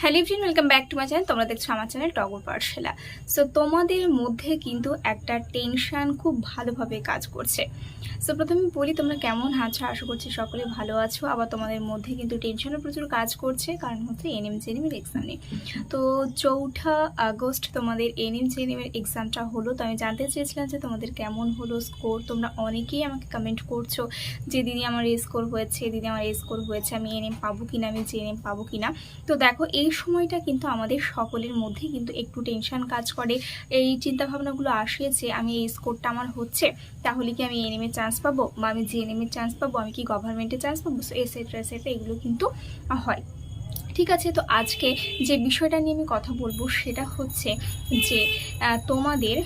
Hello everyone welcome back to my channel. তোমরা দেখছ আমার চ্যানেল টগর পাঠশালা। সো তোমাদের মধ্যে কিন্তু একটা টেনশন খুব ভালোভাবে কাজ করছে। সো প্রথমে বলি তোমরা কেমন আছো? আশা করছি সকলে ভালো আছো। আবার তোমাদের মধ্যে কিন্তু টেনশনও প্রচুর কাজ করছে, কারণ হচ্ছে এন এনএম জেনিমের এক্সাম নেই। তো চৌঠা আগস্ট তোমাদের এন এনএম জেনিমের এক্সামটা হলো। তো আমি জানতে চেয়েছিলাম যে তোমাদের কেমন হলো স্কোর তোমরা অনেকেই আমাকে কমেন্ট করছ যে, দিদি, আমার এ স্কোর হয়েছে, দিদি, আমার এ স্কোর হয়েছে, আমি এনএম পাবো কিনা, আমি জেএনএম পাবো কিনা? তো দেখো, এই সময়টা কিন্তু আমাদের সকলের মধ্যে কিন্তু একটু টেনশন কাজ করে। এই চিন্তাভাবনাগুলো আসে যে আমি এই স্কোরটা আমার হচ্ছে, তাহলে কি আমি এনএমে চান্স পাবো? বা আমি জেএনএমে চান্স পাবো? আমি কি গভর্নমেন্টে চান্স পাবো? এসেট্রা এসেট্রা এগুলো কিন্তু হয়। ঠিক আছে, তো আজকে যে বিষয়টা নিয়ে আমি কথা বলব সেটা হচ্ছে যে তোমাদের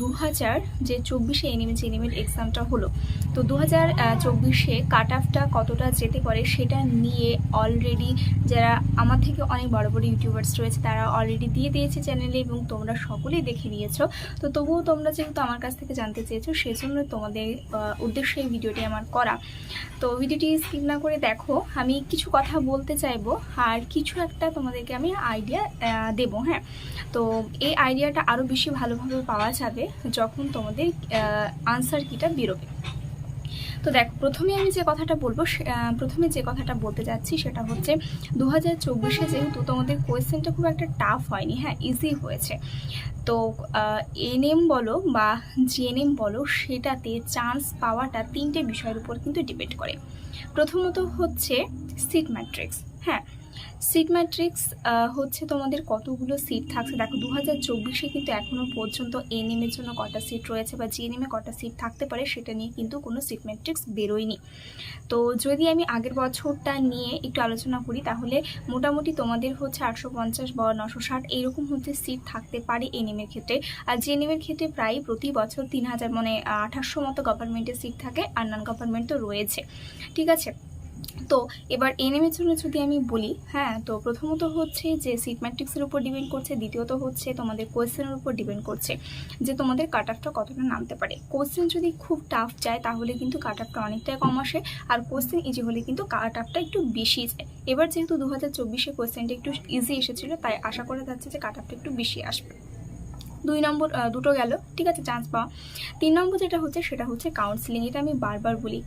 দু হাজার যে চব্বিশে এনিমে যে এনিমেল এক্সামটা হলো, তো দু হাজার চব্বিশে কাট অফটা কতটা যেতে পারে সেটা নিয়ে অলরেডি যারা আমার থেকে অনেক বড় বড় ইউটিউবার্স রয়েছে, তারা অলরেডি দিয়ে দিয়েছে চ্যানেলে এবং তোমরা সকলেই দেখে নিয়েছো। তো তবুও তোমরা যেহেতু আমার কাছ থেকে জানতে চেয়েছো, সেজন্য তোমাদের উদ্দেশ্যে এই ভিডিওটি আমার করা। তো ভিডিওটি স্কিপ না করে দেখো, আমি কিছু কথা বলতে চাইব, আর কিছু একটা তোমাদেরকে আমি আইডিয়া দেবো হ্যাঁ? তো এই আইডিয়াটা আরও বেশি ভালোভাবে পাওয়া যাবে যখন তোমাদের আনসার কিটা বেরোবে। তো দেখো, প্রথমে আমি যে কথাটা বলব প্রথমে যে কথাটা বলতে যাচ্ছি সেটা হচ্ছে দু হাজার চব্বিশে যেহেতু তোমাদের কোয়েশ্চেনটা খুব একটা টাফ হয়নি হ্যাঁ ইজি হয়েছে। তো এনএম বলো বা জিএনএম বলো, সেটাতে চান্স পাওয়াটা তিনটে বিষয়ের উপর কিন্তু ডিপেন্ড করে। প্রথমত হচ্ছে সিট ম্যাট্রিক্স হ্যাঁ? সিট ম্যাট্রিক্স হচ্ছে তোমাদের কতগুলো সিট থাকছে? দেখো দু হাজার চব্বিশে কিন্তু এখনও পর্যন্ত এনএম এর জন্য কটা সিট রয়েছে বা জিএনএম কটা সিট থাকতে পারে, সেটা নিয়ে কিন্তু কোনো সিট ম্যাট্রিক্স বেরোয়নি। তো যদি আমি আগের বছরটা নিয়ে একটু আলোচনা করি, তাহলে মোটামুটি তোমাদের হচ্ছে আটশো পঞ্চাশ বা নশো ষাট এইরকম হচ্ছে সিট থাকতে পারে এনএম এর ক্ষেত্রে। আর জিএনএম এর ক্ষেত্রে প্রায় প্রতি বছর তিন হাজার মানে আঠাশশো মতো গভর্নমেন্টের সিট থাকে, আর নন গভর্নমেন্ট তো রয়েছে। ঠিক আছে? তো এবার এনএম এর জন্য যদি আমি বলি হ্যাঁ তো প্রথমত হচ্ছে যে সিট ম্যাট্রিক্সের উপর ডিপেন্ড করছে, দ্বিতীয়ত হচ্ছে তোমাদের কোয়েশ্চেনের উপর ডিপেন্ড করছে, যে তোমাদের কাট অফটা কতটা নামতে পারে। কোয়েশ্চেন যদি খুব টাফ যায়, তাহলে কিন্তু কাট অফটা অনেকটাই কম আসে, আর কোয়েশ্চেন ইজি হলে কিন্তু কাট অফটা একটু বেশি যায়। এবার যেহেতু দু হাজার চব্বিশে কোয়েশ্চেনটা একটু ইজি এসেছিল, তাই আশা করা যাচ্ছে যে কাট অফটা একটু বেশি আসবে। দুই নম্বর দুটো গেল, ঠিক আছে চান্স পাওয়া। তিন নম্বর যেটা হচ্ছে, সেটা হচ্ছে কাউন্সিলিং এটা আমি বারবার বলি।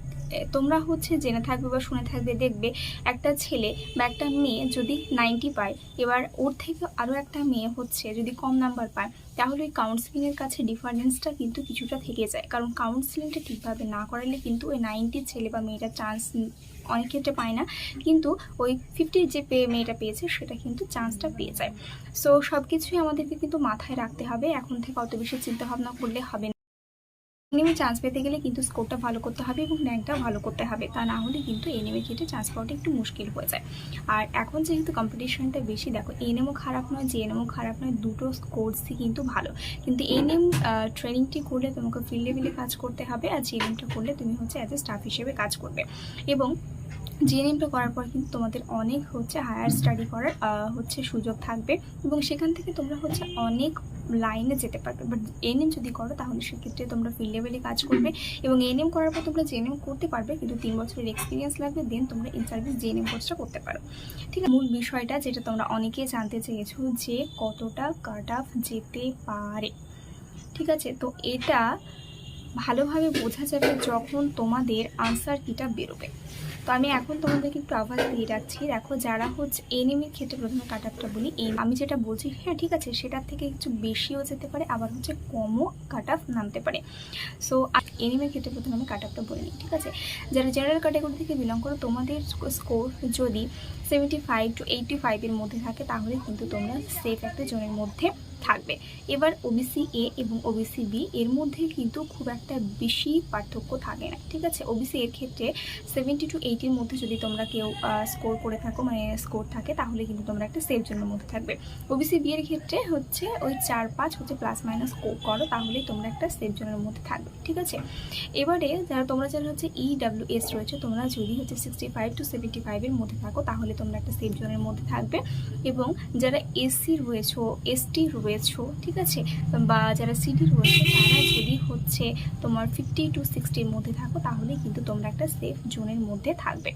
তোমরা হচ্ছে জেনে থাকবে বা শুনে থাকবে, দেখবে একটা ছেলে বা একটা মেয়ে যদি নাইনটি পায়, এবার ওর থেকে আরও একটা মেয়ে হচ্ছে যদি কম নাম্বার পায়, তাহলে ওই কাউন্সিলিংয়ের কাছে ডিফারেন্সটা কিন্তু কিছুটা থেকে যায়। কারণ কাউন্সিলিংটা ঠিকভাবে না করালে কিন্তু ওই নাইনটির ছেলে বা মেয়েটা চান্স অনেক ক্ষেত্রে পায় না। কিন্তু ওই ফিফটির যে পেয়ে মেয়েটা পেয়েছে, সেটা কিন্তু চান্সটা পেয়ে যায়। সো সব কিছুই আমাদেরকে কিন্তু মাথায় রাখতে হবে। এখন থেকে অত বেশি চিন্তা ভাবনা করলে হবে না। এনিমে চান্স পেতে গেলে কিন্তু স্কোরটা ভালো করতে হবে এবং র্যাঙ্কটা ভালো করতে হবে। তা না হলে কিন্তু এনিমে ক্ষেত্রে চান্স পাওয়াটা একটু মুশকিল হয়ে যায়। আর এখন যেহেতু কম্পিটিশনটা বেশি, দেখো এনএমও খারাপ নয় জেএনএমও খারাপ নয়, দুটো কোর্সই কিন্তু ভালো। কিন্তু এনএম ট্রেনিংটি করলে তোমাকে ফিল্ড লেভেলে কাজ করতে হবে, আর জিএনএমটা করলে তুমি হচ্ছে অ্যাজ এ স্টাফ হিসেবে কাজ করবে। এবং জিএনএমটা করার পর কিন্তু তোমাদের অনেক হচ্ছে হায়ার স্টাডি করার হচ্ছে সুযোগ থাকবে এবং সেখান থেকে তোমরা হচ্ছে অনেক লাইনে যেতে পারবে। বাট এনএম যদি করো তাহলে সেক্ষেত্রে তোমরা ফিল্ড লেভেলে কাজ করবে এবং এনএম করার পর তোমরা জেএনএম করতে পারবে কিন্তু তিন বছরের এক্সপিরিয়েন্স লাগবে দেন তোমরা ইন সার্ভিস জেএনএম কোর্সটা করতে পারো। ঠিক আছে? মূল বিষয়টা যেটা তোমরা অনেকেই জানতে চেয়েছো যে কতটা কাট অফ যেতে পারে। ঠিক আছে? তো এটা ভালোভাবে বোঝা যাবে যখন তোমাদের আনসার কিটা বেরোবে। তো আমি এখন তোমাদেরকে একটু আভাস দিয়ে রাখছি। দেখো যারা হচ্ছে এনিমির ক্ষেত্রে প্রথমে কাট বলি, এই আমি যেটা বলছি হ্যাঁ ঠিক আছে, সেটার থেকে একটু বেশিও যেতে পারে, আবার হচ্ছে কমও কাট অফ নামতে পারে। সো এনিমির ক্ষেত্রে প্রথমে আমি কাট অফটা বলে ঠিক আছে? যারা জেনারেল ক্যাটাগরি থেকে বিলং করো, তোমাদের স্কোর যদি সেভেন্টি ফাইভ টু এইটটি ফাইভের মধ্যে থাকে, তাহলে কিন্তু তোমরা সেফ একটা জোনের মধ্যে থাকবে। এবার ওবিসি এ এবং ওবিসি বি এর মধ্যে কিন্তু খুব একটা বেশি পার্থক্য থাকে না, ঠিক আছে? ওবিসি এর ক্ষেত্রে সেভেন্টি টু এইটির মধ্যে যদি তোমরা কেউ স্কোর করে থাকো মানে স্কোর থাকে, তাহলে কিন্তু তোমরা একটা সেফ জোনের মধ্যে থাকবে। ওবিসি বি এর ক্ষেত্রে হচ্ছে ওই চার পাঁচ হচ্ছে প্লাস মাইনাস করো, তাহলেই তোমরা একটা সেফ জোনের মধ্যে থাকবে, ঠিক আছে? এবারে যারা, তোমরা যারা হচ্ছে ই ডাব্লিউ এস রয়েছে, তোমরা যদি হচ্ছে সিক্সটি ফাইভ টু সেভেন্টি ফাইভের মধ্যে থাকো, তাহলে তোমরা একটা সেফ জোনের মধ্যে থাকবে। এবং যারা এসসি রয়েছো এসটি রয়েছো ঠিক আছে? বা যারা সিডি রয়েছে, তারা যদি হচ্ছে তোমার ফিফটি টু সিক্সটির মধ্যে থাকো, তাহলে কিন্তু তোমরা একটা সেফ জোনের মধ্যে থাকবে।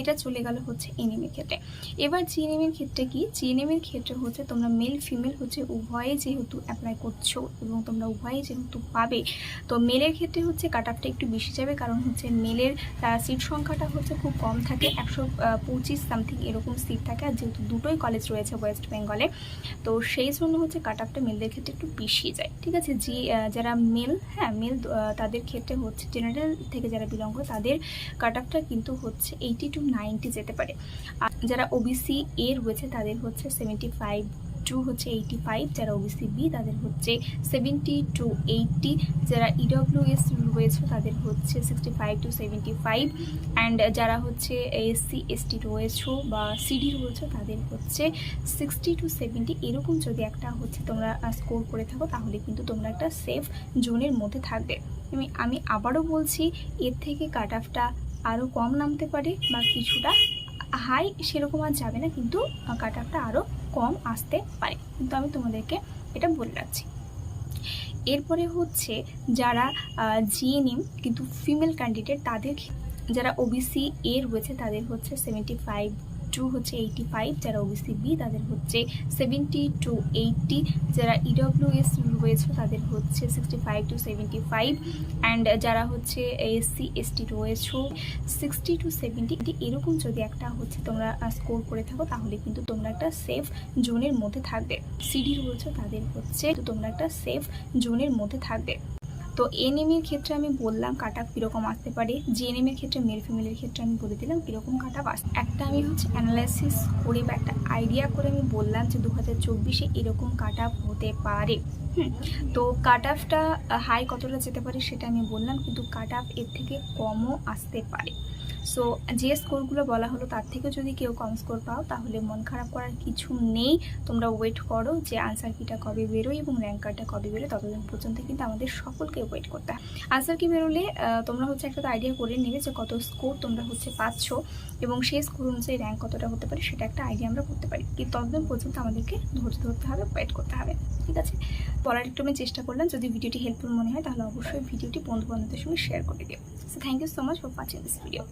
এটা চলে গেল হচ্ছে এনিমের ক্ষেত্রে। এবার জিএনএমের ক্ষেত্রে কি? জিএনএমের ক্ষেত্রে হচ্ছে তোমরা মেল ফিমেল হচ্ছে উভয়ে যেহেতু অ্যাপ্লাই করছ এবং তোমরা উভয়ে যেহেতু পাবে তো মেলের ক্ষেত্রে হচ্ছে কাট আপটা একটু বেশি যাবে কারণ হচ্ছে মেলের সিট সংখ্যাটা হচ্ছে খুব কম থাকে একশো পঁচিশ সামথিং এরকম সিট থাকে আর যেহেতু দুটোই কলেজ রয়েছে ওয়েস্ট বেঙ্গলে তো সেই জন্য হচ্ছে কাট আপটা মেলদের ক্ষেত্রে একটু বেশি যায়। ঠিক আছে? আহ, যারা মেল হ্যাঁ মেল তাদের ক্ষেত্রে হচ্ছে জেনারেল থেকে যারা বিলং করে তাদের কাট আপটা কিন্তু হচ্ছে এইটি টু নাইনটি যেতে পারে। আর যারা ওবিসি এ রয়েছে, তাদের হচ্ছে সেভেন্টি ফাইভ টু হচ্ছে এইটি ফাইভ যারা ওবিসি বি তাদের হচ্ছে সেভেন্টি টু এইটটি যারা ইডব্লিউ ইডব্লিউএস রয়েছে, তাদের হচ্ছে sixty five to seventy five and যারা হচ্ছে এসসি এসটি রয়েছে বা সিডি রয়েছে, তাদের হচ্ছে সিক্সটি টু সেভেন্টি এরকম যদি একটা হচ্ছে তোমরা স্কোর করে থাকো, তাহলে কিন্তু তোমরা একটা সেফ জোনের মধ্যে থাকবে। আমি আবারও বলছি, এর থেকে কাট অফটা আরও কম নামতে পারে বা কিছুটা হাই সেরকম আর যাবে না, কিন্তু কাট অফটা আরও কম আসতে পারে। কিন্তু আমি তোমাদেরকে এটা বলে রাখছি। এরপরে হচ্ছে যারা জিএনএম কিন্তু ফিমেল ক্যান্ডিডেট তাদের যারা ওবিসি এ রয়েছে, তাদের হচ্ছে সেভেন্টি ফাইভ টু হচ্ছে এইটি ফাইভ যারা ওবিসি বি তাদের হচ্ছে সেভেন্টি টু এইটটি যারা ইডব্লিউএস রয়েছে তাদের হচ্ছে sixty five to seventy five and যারা হচ্ছে এসসি এসটি রয়েছে সিক্সটি টু সেভেন্টি এরকম যদি একটা হচ্ছে তোমরা স্কোর করে থাকো, তাহলে কিন্তু তোমরা একটা সেফ জোনের মধ্যে থাকবে। সিডি রয়েছে তাদের হচ্ছে, তোমরা একটা সেফ জোনের মধ্যে থাকবে। তো এনএমের ক্ষেত্রে আমি বললাম কাট কীরকম আসতে পারে জিএনএমের ক্ষেত্রে মেল ফিমেলের ক্ষেত্রে আমি বলে দিলাম কীরকম কাট আসতে একটা আমি হচ্ছে অ্যানালাইসিস করে বা একটা আইডিয়া করে আমি বললাম যে দু হাজার চব্বিশে এরকম কাট আপ হতে পারে। তো কাট হাই কতটা যেতে পারে সেটা আমি বললাম, কিন্তু কাট আপ এর থেকে কমও আসতে পারে। সো যে স্কোরগুলো বলা হলো তার থেকে যদি কেউ কম স্কোর পাও, তাহলে মন খারাপ করার কিছু নেই। তোমরা ওয়েট করো যে আনসার কিটা কবে বেরোয় এবং র্যাঙ্ক কার্ডটা কবে বেরোয়। ততদিন পর্যন্ত কিন্তু আমাদের সকলকে ওয়েট করতে হয়। আনসার কি বেরোলে তোমরা হচ্ছে একটা আইডিয়া করে নেবে যে কত স্কোর তোমরা হচ্ছে পাচ্ছ এবং সেই স্কোর অনুযায়ী র্যাঙ্ক কতটা হতে পারে সেটা একটা আইডিয়া আমরা করতে পারি। কিন্তু ততদিন পর্যন্ত আমাদেরকে ধৈর্য ধরতে হবে ওয়েট করতে হবে। ঠিক আছে? বলার একটু আমি চেষ্টা করলাম। যদি ভিডিওটি হেল্পফুল মনে হয় তাহলে অবশ্যই ভিডিওটি বন্ধু বান্ধবদের সঙ্গে শেয়ার করে দিও। So thank you so much for watching this video